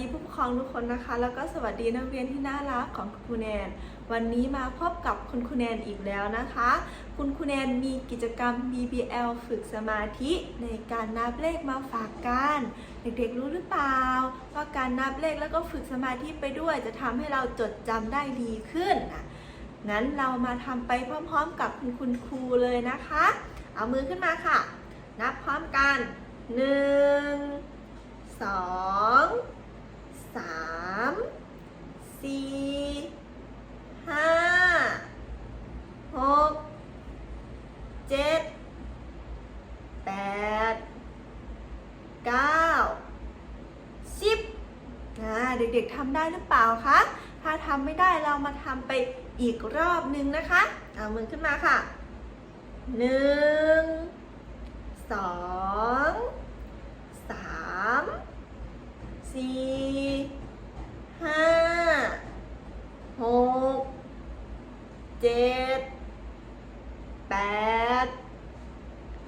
ดีผู้ปกครองทุกคนนะคะ แล้วก็สวัสดีนักเรียนที่น่ารักของคุณครูแนน วันนี้มาพบกับคุณครูแนนอีกแล้วนะคะ คุณครูแนนมีกิจกรรม BBL ฝึกสมาธิในการนับเลขมาฝากกันเด็กๆรู้หรือเปล่าว่าการนับเลขแล้วก็ฝึกสมาธิไปด้วยจะทำให้เราจดจำได้ดีขึ้นนะงั้นเรามาทำไปพร้อมๆ กับคุณคุณครูเลยนะคะ เอามือขึ้นมาค่ะ นับพร้อมกันหนึ่งสอง สามสี่ห้าหกเจ็ดแปดเก้าสิบอ่าเด็กๆทำได้หรือเปล่าคะ ถ้าทำไม่ได้เรามาทำไปอีกรอบนึงนะคะ เอามือขึ้นมาค่ะหนึ่งสองสามสี่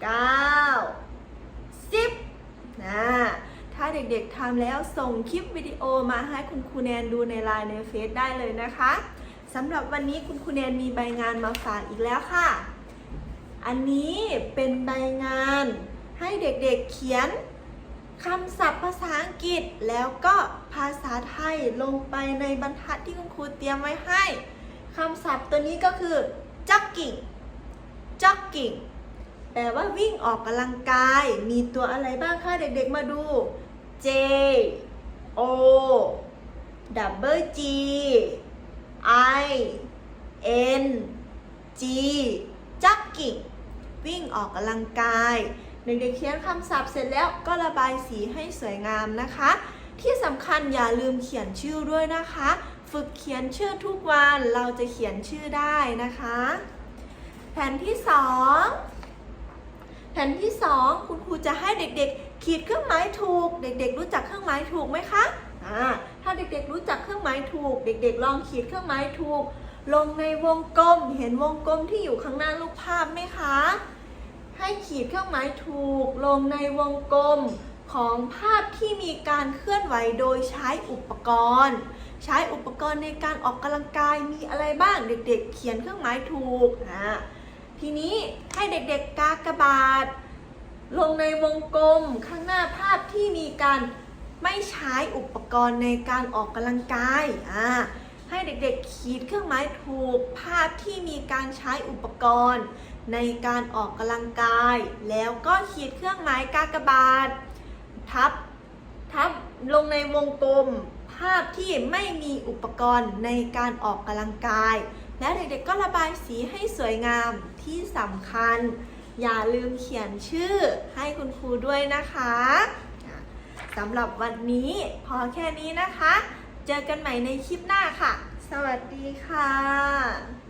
9 10นะถ้าเด็กๆทำแล้วส่งคลิปวิดีโอมาให้คุณครูแนนดูในไลน์ในเฟซได้เลยนะคะสำหรับวันนี้คุณครูแนนมีใบงานมาฝากอีกแล้วค่ะ อันนี้เป็นใบงานให้เด็กๆเขียนคำศัพท์ภาษาอังกฤษแล้วก็ภาษาไทยลงไปในบรรทัดที่คุณครูเตรียมไว้ให้คำศัพท์ตัวนี้ก็คือจั๊กกิ่งจั๊กกิ่ง แปลว่าวิ่งออกกำลังกาย มีตัวอะไรบ้างคะเด็กๆมาดู J O W G I N G jogging วิ่งออกกำลังกายเด็กๆเขียนคำศัพท์เสร็จแล้วก็ระบายสีให้สวยงามนะคะ ที่สำคัญอย่าลืมเขียนชื่อด้วยนะคะ ฝึกเขียนชื่อทุกวันเราจะเขียนชื่อได้นะคะ แผ่นที่สอง แผ่นที่สองคุณครูจะให้เด็กๆ ขีดเครื่องหมายถูก เด็ก ๆ รู้จักเครื่องหมายถูกไหมคะอ่าถ้าเด็กๆรู้จักเครื่องหมายถูก เด็ก ๆ ลองขีดเครื่องหมายถูก ลงในวงกลม เห็นวงกลมที่อยู่ข้างหน้ารูปภาพไหมคะ ให้ขีดเครื่องหมายถูก ลงในวงกลมของภาพที่มีการเคลื่อนไหวโดยใช้อุปกรณ์ ใช้อุปกรณ์ในการออกกำลังกายมีอะไรบ้างเด็ก ๆ เขียนเครื่องหมายถูกอ่า ทีนี้ให้เด็กๆกากบาท ลงในวงกลมข้างหน้าภาพที่มีการไม่ใช้อุปกรณ์ในการออกกำลังกายอ่าให้เด็กๆขีดเครื่องหมายถูกภาพที่มีการใช้อุปกรณ์ ในการออกกำลังกาย แล้วก็ขีดเครื่องหมายกากบาท ทับทับลงในวงกลม ภาพที่ไม่มีอุปกรณ์ในการออกกำลังกาย และเด็กๆก็ระบายสีให้สวยงามที่สำคัญ อย่าลืมเขียนชื่อให้คุณครูด้วยนะคะอะสำหรับวันนี้พอแค่นี้นะคะ เจอกันใหม่ในคลิปหน้าค่ะ สวัสดีค่ะ